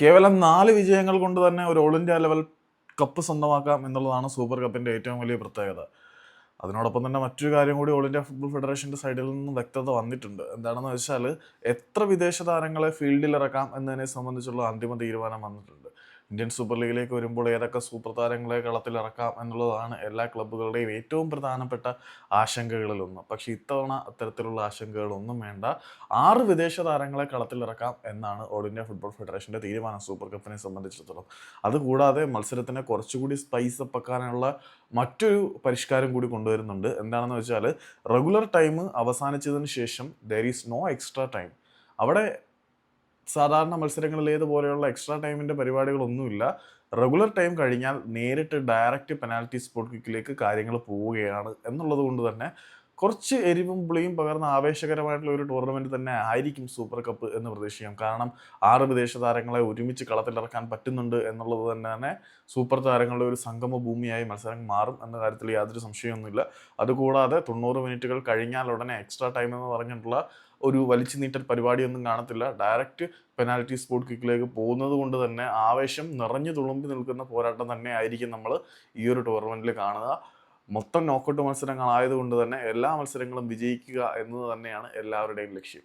കേവലം നാല് വിജയങ്ങൾ കൊണ്ട് തന്നെ ഒരു ഓൾ ഇന്ത്യ ലെവൽ കപ്പ് സ്വന്തമാക്കാം എന്നുള്ളതാണ് സൂപ്പർ കപ്പിന്റെ ഏറ്റവും വലിയ പ്രത്യേകത. അതിനോടൊപ്പം തന്നെ മറ്റൊരു കാര്യം കൂടി ഓൾ ഇന്ത്യ ഫുട്ബോൾ ഫെഡറേഷന്റെ സൈഡിൽ നിന്ന് വ്യക്തത വന്നിട്ടുണ്ട്. എന്താണെന്ന് വെച്ചാൽ എത്ര വിദേശ താരങ്ങളെ ഫീൽഡിൽ ഇറക്കാം എന്നതിനെ സംബന്ധിച്ചുള്ള അന്തിമ തീരുമാനം വന്നിട്ടുണ്ട്. ഇന്ത്യൻ സൂപ്പർ ലീഗിലേക്ക് വരുമ്പോൾ ഏതൊക്കെ സൂപ്പർ താരങ്ങളെ കളത്തിലിറക്കാം എന്നുള്ളതാണ് എല്ലാ ക്ലബ്ബുകളുടെയും ഏറ്റവും പ്രധാനപ്പെട്ട ആശങ്കകളിലൊന്ന്. പക്ഷേ ഇത്തവണ അത്തരത്തിലുള്ള ആശങ്കകളൊന്നും വേണ്ട. ആറ് വിദേശ താരങ്ങളെ കളത്തിലിറക്കാം എന്നാണ് ഓൾ ഇന്ത്യ ഫുട്ബോൾ ഫെഡറേഷന്റെ തീരുമാനം സൂപ്പർ കപ്പിനെ സംബന്ധിച്ചിടത്തോളം. അതുകൂടാതെ മത്സരത്തിനെ കുറച്ചുകൂടി സ്പൈസ് അപ്പക്കാനുള്ള മറ്റൊരു പരിഷ്കാരം കൂടി കൊണ്ടുവരുന്നുണ്ട്. എന്താണെന്ന് വെച്ചാൽ റെഗുലർ ടൈം അവസാനിച്ചതിന് ശേഷം there is no extra time അവിടെ സാധാരണ മത്സരങ്ങളിൽ മത്സരങ്ങളിലേതുപോലെയുള്ള എക്സ്ട്രാ ടൈമിന്റെ പരിപാടികളൊന്നുമില്ല. റെഗുലർ ടൈം കഴിഞ്ഞാൽ നേരിട്ട് ഡയറക്റ്റ് പെനാൽറ്റി സ്പോട്ട് കിക്കിലേക്ക് കാര്യങ്ങൾ പോവുകയാണ് എന്നുള്ളത് കൊണ്ട് തന്നെ കുറച്ച് എരിവും പുളിയും പകർന്ന ആവേശകരമായിട്ടുള്ള ഒരു ടൂർണമെന്റ് തന്നെ ആയിരിക്കും സൂപ്പർ കപ്പ് എന്ന് പ്രതീക്ഷിക്കാം. കാരണം ആറ് വിദേശ താരങ്ങളെ ഒരുമിച്ച് കളത്തിലിറക്കാൻ പറ്റുന്നുണ്ട് എന്നുള്ളത് തന്നെ തന്നെ സൂപ്പർ താരങ്ങളുടെ ഒരു സംഗമ ഭൂമിയായി മത്സരം മാറും എന്ന കാര്യത്തിൽ യാതൊരു സംശയമൊന്നുമില്ല. അതുകൂടാതെ തൊണ്ണൂറ് മിനിറ്റുകൾ കഴിഞ്ഞാൽ ഉടനെ എക്സ്ട്രാ ടൈം എന്ന് പറഞ്ഞിട്ടുള്ള ഒരു വലിച്ചു നീട്ടൽ പരിപാടിയൊന്നും കാണത്തില്ല. ഡയറക്റ്റ് പെനാൽറ്റി സ്പോട്ട് കിക്കിലേക്ക് പോകുന്നത് കൊണ്ട് തന്നെ ആവേശം നിറഞ്ഞു തുളുമ്പി നിൽക്കുന്ന പോരാട്ടം തന്നെ ആയിരിക്കും നമ്മൾ ഈ ഒരു ടൂർണമെന്റിൽ കാണുക. മൊത്തം നോക്കൗട്ട് മത്സരങ്ങളായതുകൊണ്ട് തന്നെ എല്ലാ മത്സരങ്ങളും വിജയിക്കുക എന്നത് തന്നെയാണ് എല്ലാവരുടെയും ലക്ഷ്യം.